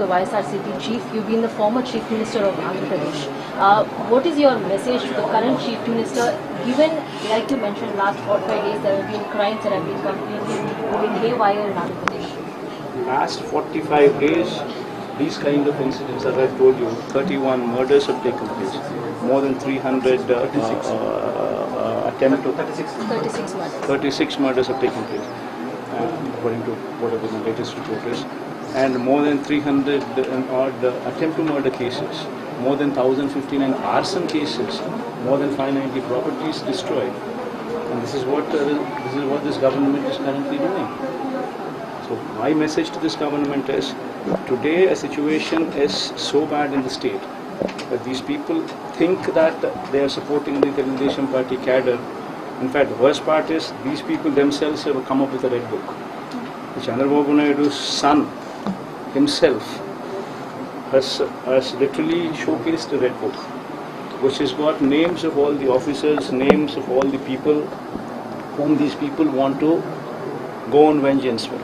the YSRCP chief. You've been the former chief minister of Andhra Pradesh. Uh, what is your message to the current chief minister? Given, like you mentioned, last 45 days there have been crimes that have been completely going haywire in Andhra Pradesh. last 45 days, these kind of incidents, as I told you, 31 murders have taken place, more than 300 uh, uh, uh, attempt 36 murders. 36 murders have taken place, uh, according to whatever the latest report is, and more than 300 and odd uh, attempt to murder cases, more than 1,059 arson cases, more than 590 properties destroyed, and this is what uh, this is what this government is currently doing. So my message to this government is, today a situation is so bad in the state that these people think that they are supporting the Telugu party cadre. In fact, the worst part is these people themselves have come up with a red book. Chandrababu Naidu's son himself has, has literally showcased a red book, which has got names of all the officers, names of all the people whom these people want to go on vengeance with.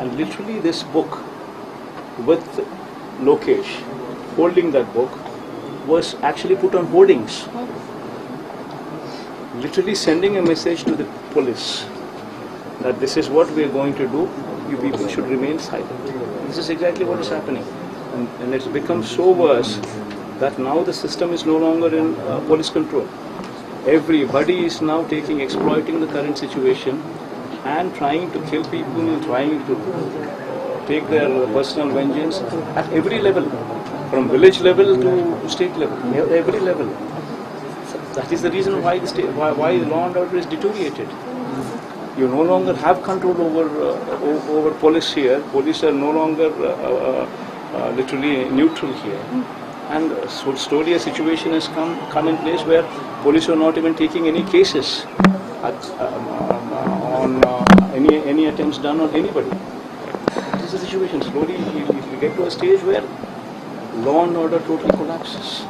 And literally, this book with Lokesh holding that book was actually put on hoardings. Literally sending a message to the police that this is what we are going to do, you people should remain silent. This is exactly what is happening. And, and it's become so worse that now the system is no longer in uh, police control. Everybody is now taking, exploiting the current situation and trying to kill people trying to take their personal vengeance at every level, from village level to state level, every level. That is the reason why the state, why, why the law and order is deteriorated. You no longer have control over uh, over police here. Police are no longer uh, uh, uh, literally neutral here. And so slowly a situation has come come in place where police are not even taking any cases at, um, uh, on any any attempts done on anybody. This is the situation. Slowly we, we get to a stage where law and order totally collapses.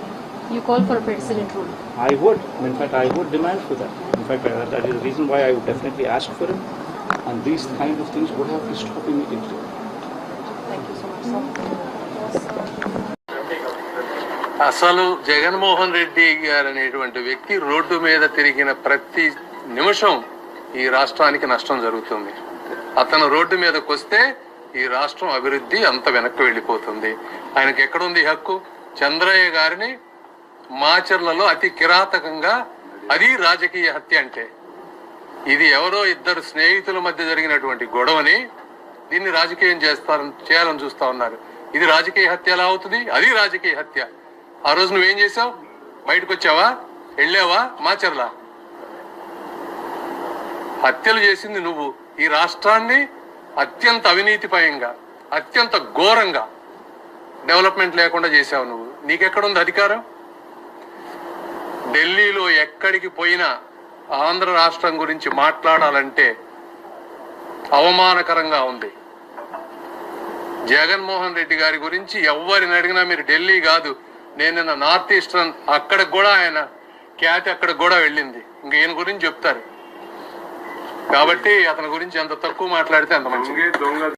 You call for a president rule. I would. In fact, I would demand for that. In fact, uh, that is the reason why I would definitely ask for it. And these kind of things would have to stop immediately. Thank you so much, sir. అసలు జగన్మోహన్ రెడ్డి గారు అనేటువంటి వ్యక్తి road మీద తిరిగిన ప్రతి నిమిషం ఈ రాష్ట్రానికి నష్టం జరుగుతుంది అతను రోడ్డు మీదకి వస్తే ఈ రాష్ట్రం అభివృద్ధి అంత వెనక్కి వెళ్ళిపోతుంది ఆయనకి ఎక్కడుంది హక్కు చంద్రయ్య గారిని మాచర్లలో అతి కిరాతకంగా అది రాజకీయ హత్య అంటే. ఇది ఎవరో ఇద్దరు స్నేహితుల మధ్య జరిగినటువంటి గొడవని దీన్ని రాజకీయం చేస్తారని చేయాలని చూస్తా ఉన్నారు. ఇది రాజకీయ హత్య ఎలా అవుతుంది? అది రాజకీయ హత్య. ఆ రోజు నువ్వేం చేసావు బయటకు వచ్చావా వెళ్ళావా? మాచర్లా? హత్యలు చేసింది నువ్వు. ఈ రాష్ట్రాన్ని అత్యంత అవినీతిపయంగా అత్యంత ఘోరంగా డెవలప్మెంట్ లేకుండా చేసావు నువ్వు. నీకెక్కడుంది అధికారం? ఢిల్లీలో ఎక్కడికి పోయినా ఆంధ్ర రాష్ట్రం గురించి మాట్లాడాలంటే అవమానకరంగా ఉంది. జగన్మోహన్ రెడ్డి గారి గురించి ఎవరిని అడిగినా మీరు ఢిల్లీ కాదు. నేను నిన్న నార్త్ ఈస్టర్న్ అక్కడికి కూడా ఆయన ఖ్యాతి అక్కడికి కూడా వెళ్ళింది. ఇంక ఈయన గురించి చెప్తారు. కాబట్టి అతని గురించి ఎంత తక్కువ మాట్లాడితే అంత మంచిది.